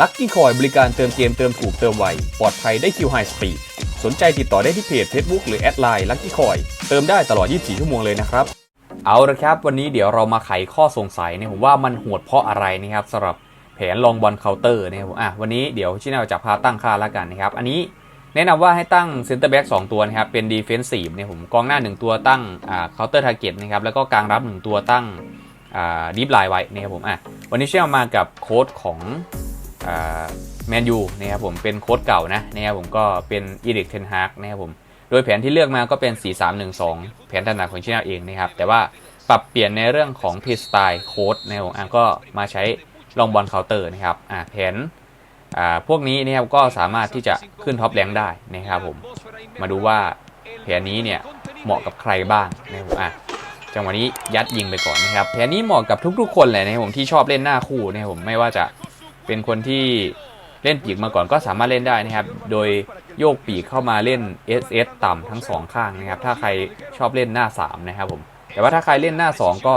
ลัคกี้คอยบริการเติมเกมเติมถูกเติมไว ปลอดภัยได้คิวไฮสปีดสนใจติดต่อได้ที่เพจ Facebook หรือแอดไลน์ลัคกี้คอยเติมได้ตลอด 24 ชั่วโมงเลยนะครับเอาละครับ วันนี้เดี๋ยวเรามาไขข้อสงสัยเนี่ยผมว่ามันโหดเพราะอะไรนะครับสำหรับแผนลองบอลเคาน์เตอร์นะครับผมอะวันนี้เดี๋ยวชิแนลจะพาตั้งค่าแล้วกันนะครับ อันนี้แนะนำว่าให้ตั้งเซนเตอร์แบ็กสตัวนะครับ เป็นดีเฟนซีฟเนี่ยผมกองหน้า 1 ตัวตั้งอ่าเคาน์เตอร์ทาร์เก็ตนะครับ แล้วก็กลางรับ 1 ตัวตั้งอ่าดีฟไลน์ไว้นะครับผมอะวันนี้ชิแนลมากับโค้ดของ แมนยูนะครับผมเป็นโค้ดเก่านะนะครับผมก็เป็นอีริกเทนฮากนะครับผมโดยแผนที่เลือกมาก็เป็น 4312 แผนถนัดของชินาเองนะครับ แต่ว่าปรับเปลี่ยนในเรื่องของพีสไตล์โค้ดนะครับอะก็มาใช้ลองบอลเคาน์เตอร์นะครับแผนพวกนี้นะครับก็สามารถที่จะขึ้นท็อปแรงได้นะครับผมมาดูว่าแผนนี้เนี่ยเหมาะกับใครบ้างนะครับอะจังหวะนี้ยัดยิงไปก่อนนะครับแผนนี้เหมาะกับทุกๆคนเลยนะครับผมที่ชอบเล่นหน้าคู่นะครับผมไม่ว่าจะ เป็นคนที่เล่นปีกมาก่อนก็สามารถเล่นได้นะครับ โดยโยกปีกเข้ามาเล่น SS ต่ำทั้งสองข้างนะครับ ถ้าใครชอบเล่นหน้า 3 นะครับผม แต่ว่าถ้าใครเล่นหน้า 2 ก็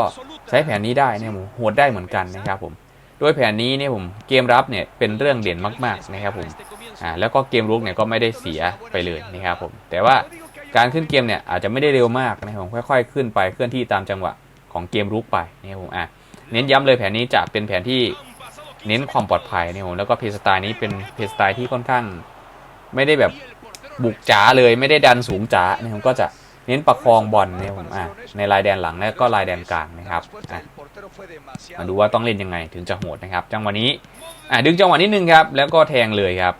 ใช้แผนนี้ได้นะครับผมโหดได้เหมือนกันนะครับผม โดยแผนนี้เนี่ยผมเกมรับเนี่ยเป็นเรื่องเด่นมากๆนะครับผม อ่าแล้วก็เกมรุกเนี่ยก็ไม่ได้เสียไปเลยนะครับผม แต่ว่าการขึ้นเกมเนี่ยอาจจะไม่ได้เร็วมากนะครับผมค่อย ๆ ขึ้นไปเคลื่อนที่ตามจังหวะของเกมรุกไปนะครับผม อะเน้นย้ำเลยแผนนี้จะเป็นแผนที่ เน้นความปลอดภัยเนะครับผมแล้วก็เพลสไตล์นี้เป็นเพลสไตล์ที่ค่อนข้าง ไม่ได้แบบบุกจ๋าเลยไม่ได้ดันสูงจ๋าเนะครับผมก็จะเน้นประคองบอลเนะครับผมอะในลายแดนหลังและก็ลายแดนกลางนะครับอะมาดูว่าต้องเล่นยังไงถึงจะโหดนะครับ จังหวะนี้อะดึงจังหวะนิดนึงครับแล้วก็แทงเลยครับ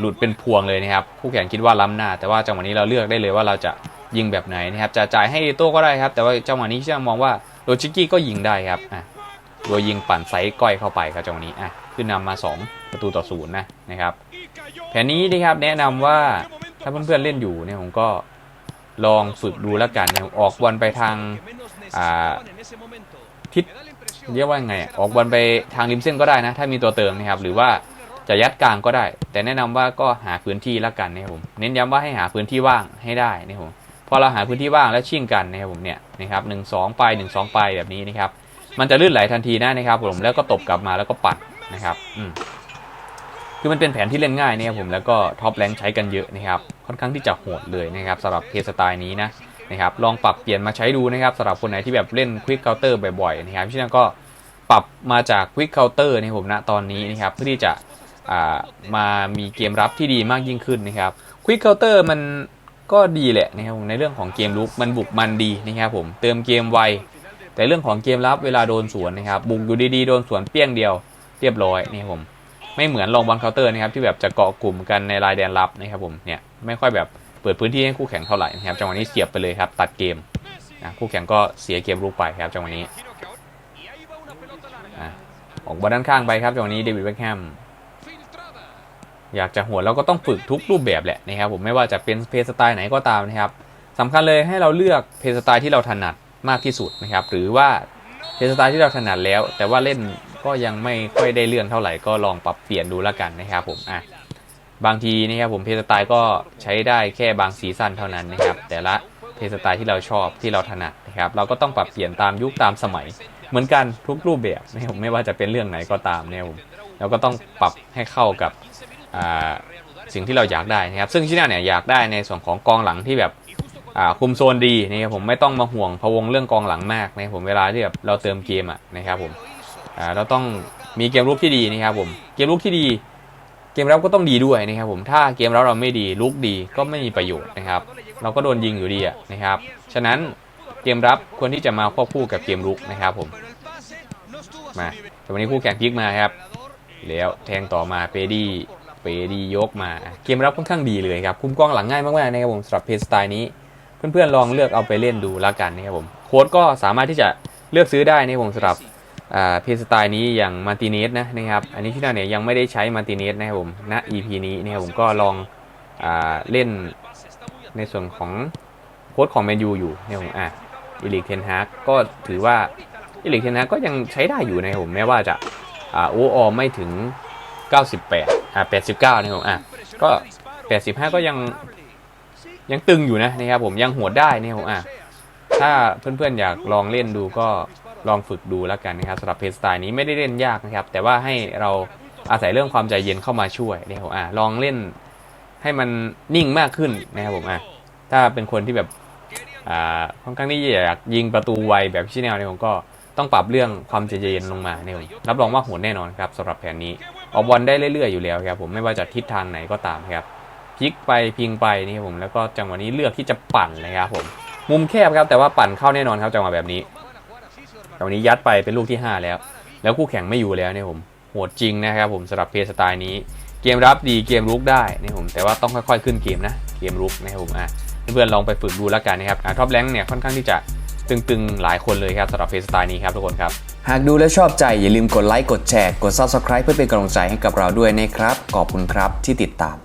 หลุดเป็นพวงเลยนะครับคู่แข่งคิดว่าล้ำหน้า แต่ว่าจังหวะนี้เราเลือกได้เลยว่าเราจะยิงแบบไหนนะครับจะจ่ายให้โต้ก็ได้ครับ แต่ว่าจังหวะนี้ที่มองว่าโรชิกกี้ก็ยิงได้ครับอะ โดยยิงปั่นไซส์ก้อยเข้าไปครับจังหวะนี้อะขึ้นนำมา 2 ประตูต่อศูนย์นะนะครับแผนนี้นะครับแนะนำว่าถ้าเพื่อนๆเล่นอยู่เนี่ยผมก็ลองฝึกดูแล้วกันนะครับออกบอลไปทางอ่าทิศเรียกว่าไงออกบอลไปทางริมเส้นก็ได้นะ ถ้ามีตัวเติมนะครับ หรือว่าจะยัดกลางก็ได้ แต่แนะนำว่าก็หาพื้นที่และกันนะครับผมเน้นย้ำว่าให้หาพื้นที่ว่างให้ได้นะครับผมพอเราหาพื้นที่ว่างแล้วชิ่งกันนะครับผมเนี่ยนะครับหนึ่งสองไปหนึ่งสองไปแบบนี้นะครับ มันจะลื่นไหลทันทีนะนะครับผมแล้วก็ตบกลับมาแล้วก็ปัดนะครับอืมคือมันเป็นแผนที่เล่นง่ายนะครับผมแล้วก็ท็อปแรงใช้กันเยอะนะครับค่อนข้างที่จะโหดเลยนะครับสำหรับเพสไตล์นี้นะนะครับลองปรับเปลี่ยนมาใช้ดูนะครับสำหรับคนไหนที่แบบเล่นควิกเคาน์เตอร์บ่อยๆนะครับฉะนั้นก็ปรับมาจากควิกเคาน์เตอร์นะครับผมณตอนนี้นะครับเพื่อที่จะอ่ามามีเกมรับที่ดีมากยิ่งขึ้นนะครับควิกเคาน์เตอร์มันก็ดีแหละนะครับผมในเรื่องของเกมลุกมันบุกมันดีนะครับผมเติมเกมไว แต่เรื่องของเกมรับเวลาโดนสวนนะครับบุกอยู่ดีๆโดนสวนเปี้ยงเดียวเรียบร้อยนี่ผมไม่เหมือนลองบอลเคาน์เตอร์นะครับที่แบบจะเกาะกลุ่มกันในลายแดนรับนะครับผมเนี่ยไม่ค่อยแบบเปิดพื้นที่ให้คู่แข่งเท่าไหร่นะครับจังหวะนี้เสียบไปเลยครับตัดเกมนะคู่แข่งก็เสียเกมลุกไปครับจังหวะนี้ออกบอลด้านข้างไปครับจังหวะนี้เดวิดเบคแฮมอยากจะหัวเราก็ต้องฝึกทุกรูปแบบแหละนะครับผมไม่ว่าจะเป็นเพลย์สไตล์ไหนก็ตามนะครับสำคัญเลยให้เราเลือกเพลย์สไตล์ที่เราถนัด มากที่สุดนะครับ หรือว่าเพลย์สไตล์ที่เราถนัดแล้ว แต่ว่าเล่นก็ยังไม่ค่อยได้เรื่องเท่าไหร่ก็ลองปรับเปลี่ยนดูแล้วกันนะครับผมอะบางทีนะครับผมเพลย์สไตล์ก็ใช้ได้แค่บางซีซั่นเท่านั้นนะครับ แต่ละเพลย์สไตล์ที่เราชอบที่เราถนัดนะครับ เราก็ต้องปรับเปลี่ยนตามยุคตามสมัย เหมือนกันทุกรูปแบบนะครับไม่ว่าจะเป็นเรื่องไหนก็ตามเนะครับผมเราก็ต้องปรับให้เข้ากับอ่าสิ่งที่เราอยากได้นะครับ ซึ่งชิน่าเนี่ยอยากได้ในส่วนของกองหลังที่แบบ คุมโซนดีนะครับผมไม่ต้องมาห่วงพะวงเรื่องกองหลังมากนะครับผมเวลาที่แบบเราเติมเกมอะนะครับผมเราต้องมีเกมรุกที่ดีนะครับผมเกมรุกที่ดี เกมรับก็ต้องดีด้วยนะครับผมถ้าเกมรับเราไม่ดีลุกดีก็ไม่มีประโยชน์นะครับ เราก็โดนยิงอยู่ดีอะนะครับ ฉะนั้นเกมรับควรที่จะมาควบคู่กับเกมรุกนะครับผมมาแต่วันนี้คู่แข่งพลิกมาครับ แล้วแทงต่อมาเปดี้เปดี้ยกมา เกมรับค่อนข้างดีเลยครับ คุมกองหลังง่ายมากๆนะครับผมสำหรับเพจสไตล์นี้ เพื่อนๆลองเลือกเอาไปเล่นดูแล้วกันนะครับผมโค้ดก็สามารถที่จะเลือกซื้อได้นะผมสำหรับอ่าเพจสไตล์นี้อย่างมาติเนสนะนะครับอันนี้ที่น่าเนี่ยยังไม่ได้ใช้มาติเนสนะครับผมณ EP นี้นะครับผมก็ลองอ่าเล่นในส่วนของโค้ดของแมนยูอยู่นะครับผมอะอีลิกเทนฮากก็ถือว่าอีลิกเทนฮากก็ยังใช้ได้อยู่นะครับผมแม้ว่าจะอ่าโออไม่ถึง 98อ่า89นะครับผมอะก็ 85 ก็ยัง ยังตึงอยู่นะนะครับผมยังหัวได้นะครับผมอะถ้าเพื่อนๆอยากลองเล่นดูก็ลองฝึกดูแล้วกันนะครับสำหรับเพจสไตล์นี้ไม่ได้เล่นยากนะครับ แต่ว่าให้เราอาศัยเรื่องความใจเย็นเข้ามาช่วยนะครับผมอะลองเล่นให้มันนิ่งมากขึ้นนะครับผมอะถ้าเป็นคนที่แบบอ่าค่อนข้างที่อยากยิงประตูไวแบบชิแนลเนี่ยผมก็ต้องปรับเรื่องความใจเย็นลงมาเนี่ยรับรองว่าโหดแน่นอนครับสำหรับแผนนี้ออกบอลได้เรื่อยๆอยู่แล้วครับผมไม่ว่าจะทิศทางไหนก็ตามครับ ลิกไปพิงไปนี่ครับผมแล้วก็จังหวะนี้เลือกที่จะปั่นเลยครับผมมุมแคบครับแต่ว่าปั่นเข้าแน่นอนครับจังหวะแบบนี้แต่วันนี้ยัดไปเป็นลูกที่ 5 แล้ว แล้วคู่แข่งไม่อยู่แล้วเนี่ยผมโหดจริงนะครับผมสำหรับเพย์สไตล์นี้ เกมรับดีเกมรุกได้นี่ผมแต่ว่าต้องค่อยๆขึ้นเกมนะเกมรุกนะครับผมอะเพื่อนๆลองไปฝึกดูแล้วกันนะครับอะท็อปแรงเนี่ยค่อนข้างที่จะตึงๆหลายคนเลยครับสำหรับเพย์สไตล์นี้ครับทุกคนครับหากดูแล้วชอบใจอย่าลืมกดไลค์กดแชร์กด Subscribe เพื่อเป็นกำลังใจให้กับเราด้วยนะครับขอบคุณครับที่ติดตาม